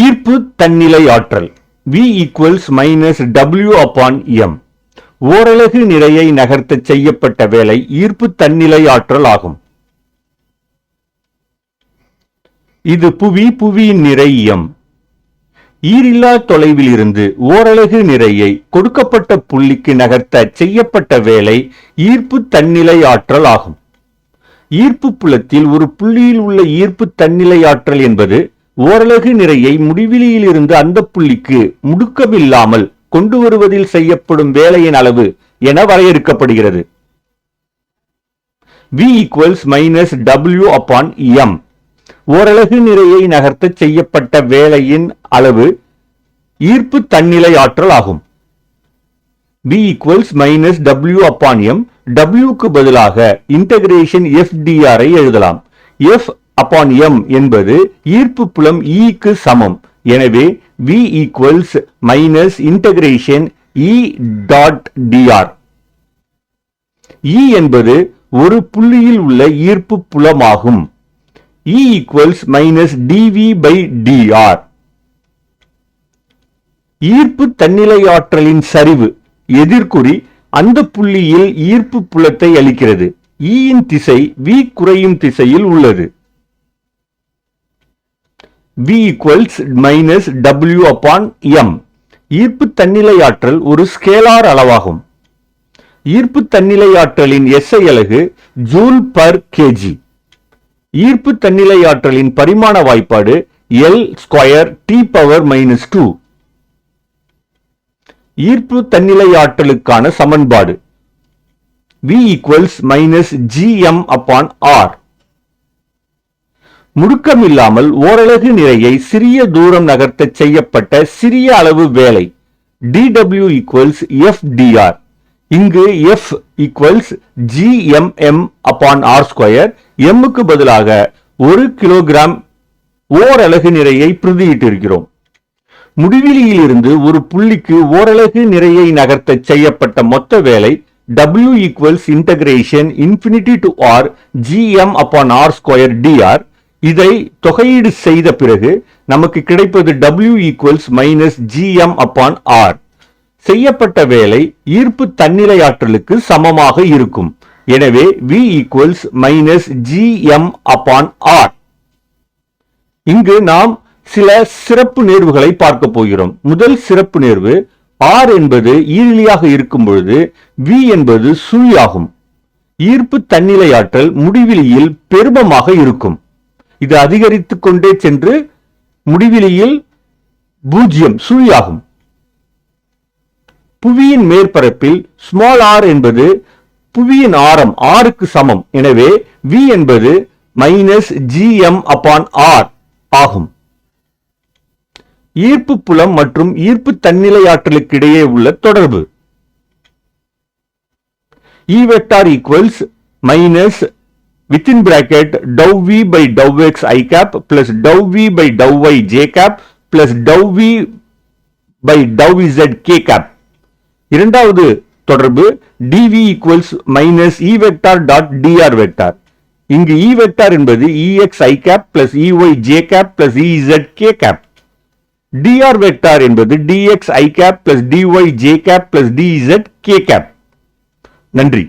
ஈர்ப்பு தன்னிலை ஆற்றல். V equals minus W upon M ஓரலகு நிறையை நகர்த்த செய்யப்பட்ட வேலை ஈர்ப்பு தன்னிலை ஆற்றல் ஆகும். இது புவி புவியின் நிறை எம் ஈரில்லா தொலைவில் இருந்து ஓரலகு நிறையை கொடுக்கப்பட்ட புள்ளிக்கு நகர்த்த செய்யப்பட்ட வேலை ஈர்ப்பு தன்னிலை ஆற்றல் ஆகும். ஈர்ப்பு புலத்தில் ஒரு புள்ளியில் உள்ள ஈர்ப்பு தன்னிலை ஆற்றல் என்பது ஓரலகு நிறையை முடிவிலியில் இருந்து அந்த புள்ளிக்கு முடுக்கமில்லாமல் கொண்டு வருவதில் செய்யப்படும் வேலையின் அளவு என வரையறுக்கப்படுகிறது. V equals minus W upon M ஓரலகு நிறையை நகர்த்த செய்யப்பட்ட வேலையின் அளவு ஈர்ப்பு தன்னிலை ஆற்றல் ஆகும். V equals minus W upon M டபிள்யூக்கு பதிலாக இன்டகிரேஷன் எஃப் ஐ எழுதலாம். எஃப் அப்பான் எம் என்பது ஈர்ப்பு புலம் e ஈக்கு சமம். எனவே V equals minus integration E dot DR E என்பது ஒரு புள்ளியில் உள்ள ஈர்ப்பு புலமாகும். E equals minus DV by DR ஈர்ப்பு தன்னிலையாற்றலின் சரிவு எதிர்குறி அந்த புள்ளியில் ஈர்ப்பு புலத்தை அளிக்கிறது. E ஈயின் திசை வி குறையும் திசையில் உள்ளது. V equals minus W upon M ஈர்ப்பு தன்னிலை ஆற்றல் ஒரு ஸ்கேலார் அளவாகும். ஈர்ப்பு தன்னிலை ஆற்றலின் எஸ்ஐ அலகு ஜூல் பர் கேஜி ஈர்ப்பு தன்னிலை ஆற்றலின் பரிமாண வாய்ப்பாடு L square T power minus two ஈர்ப்பு தன்னிலை ஆற்றலுக்கான சமன்பாடு V equals minus GM upon R முடுக்கமில்லாமல் ஓரலகு நிறையை சிறிய தூரம் நகர்த்த செய்யப்பட்ட சிறிய அளவு வேலை. டிடபிள்யூ ஈக்குவல்ஸ் எஃப்டிஆர் இங்கு F equals GMM upon R square எம்முக்கு பதிலாக ஒரு கிலோகிராம் ஓரலகு நிறையை பிரதியிட்டிருக்கிறோம். முடிவிலியில் இருந்து ஒரு புள்ளிக்கு ஓரலகு நிறையை நகர்த்த செய்யப்பட்ட மொத்த வேலை W equals integration infinity to R GM upon R square DR இதை தொகையீடு செய்த பிறகு நமக்கு கிடைப்பது W equals minus GM upon R செய்யப்பட்ட வேலை ஈர்ப்பு தன்னிலை ஆற்றலுக்கு சமமாக இருக்கும். எனவே V equals minus GM upon R இங்கு நாம் சில சிறப்பு நேர்வுகளை பார்க்க போகிறோம். முதல் சிறப்பு நேர்வு ஆர் என்பது ஈரிலியாக இருக்கும் பொழுது வி என்பது சுழியாகும். ஈர்ப்பு தன்னிலை ஆற்றல் முடிவிலியில் பெருமமாக இருக்கும். இது அதிகரித்து கொண்டே சென்று முடிவிலியில் பூஜ்ஜியம் சுழியாகும். புவியின் மேற்பரப்பில் ஸ்மால் ஆர் என்பது புவியின் ஆரம் ஆருக்கு சமம். எனவே வி என்பது மைனஸ் ஜிஎம் அப்பான் ஆர் ஆகும். ஈர்ப்பு புலம் மற்றும் ஈர்ப்பு தன்னிலை ஆற்றலுக்கு இடையே உள்ள தொடர்பு. E equals minus within bracket dow V by dow X I cap plus dow V by dow Y J cap plus dow V by dow Z K cap இரண்டாவது தொடர்பு dv equals minus E vector dot DR vector இங்கு e E vector என்பது ex i cap plus ey j cap plus ez K cap dr vector என்பது dx i cap plus dy j cap plus dz K cap நன்றி.